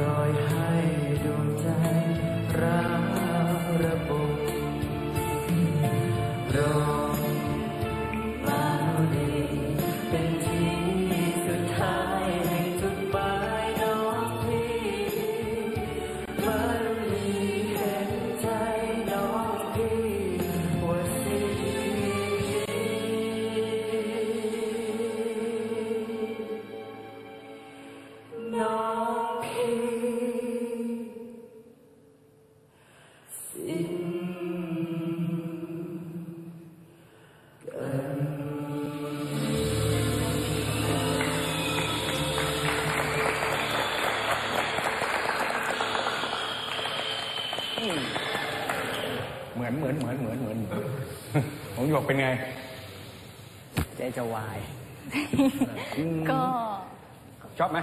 รอยให้ดวงใจร้าวระบบรองมาวดีเป็นที่สุดท้ายแห่งจุดปลายน้องพี่มาลีเห็นใจน้องพี่ว่สิน้อง เหมือนเหมือนเหมือนเหมือนเหมือนผมหยกเป็นไง ใจจะวาย ก็ ชอบไหม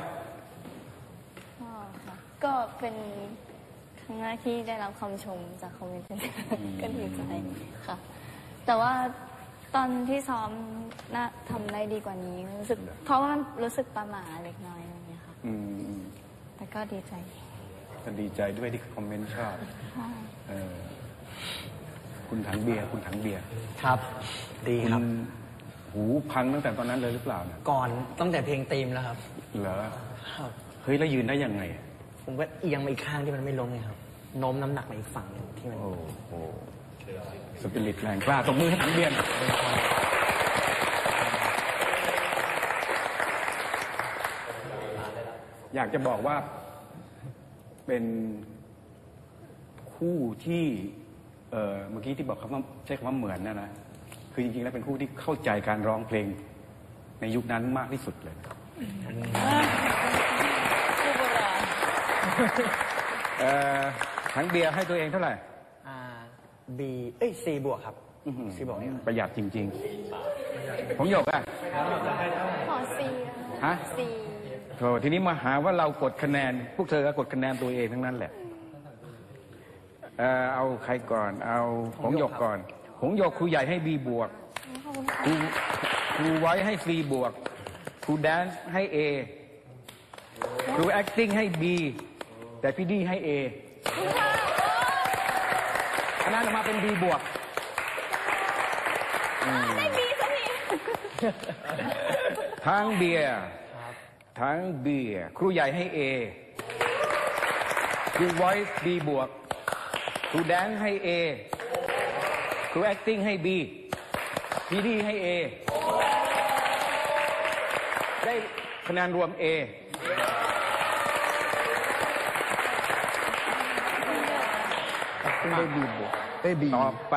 ก็เป็นครั้งแรกที่ได้รับคำชมจากคอมเมนต์ก็ดีใจค่ะ แต่ว่าตอนที่ซ้อมน่าทำได้ดีกว่านี้รู้สึก เพราะว่ารู้สึกประหม่าเล็กน้อยอะไรอย่างเงี้ยค่ะแต่ก็ดีใจ ก็ดีใจด้วยที่คอมเมนต์ชอบค่ะเออคุณถังเบียร์คุณถังเบียร์ครับ ดีคุคณรับหูพังตั้งแต่ตอนนั้นเลยหรือเปล่าเนี่ยก่อนตั้งแต่เพลงตีมแล้วครับ เหรอครับ เฮ้ยแล้วยืนได้ยังไงผมก็เอียงมาอีกข้างที่มันไม่ลงไงครับโน้มน้ำหนักมาอีกฝั่งหนึ่งที่มัน โอ้โหสปิริตแรงกล้าตบมือให้ถังเบียร์อยากจะบอกว่า เป็นคู่ที่เอ่อเมื่อกี้ที่บอกคำว่าใช้คำว่าเหมือนนะนะคือจริงๆแล้วเป็นคู่ที่เข้าใจการร้องเพลงในยุคนั้นมากที่สุดเลยผู้โบราณเอ่อถังเบียร์ให้ตัวเองเท่าไหร่อ่าบีเอ้ยซีบวกครับซีบวกนี่ประหยัดจริง ๆ ผมหยกอะขอซีฮะซี โธ่ทีนี้มาหาว่าเรากดคะแนน พวกเธอก็กดคะแนนตัวเองทั้งนั้นแหละเอ่อเอาใครก่อน เอาหงหยกก่อน หงหยกครูใหญ่ให้บีบวกขอบคุณค่ะครูครูไว้ให้ซีบวกครูแดนซ์ให้เอครู acting ให้บีแต่พี่ดีให้เอคะแนนออกมาเป็นบีบวก ได้บีสักทีทั้งเบียร์ ทั้งเบียร์ครูใหญ่ให้เอครูไว้บีบวก ครูแดนซ์ให้เอครู acting ให้บีพี่ดีให้เอได้คะแนนรวมเอได้บีบวกได้บีต่อไป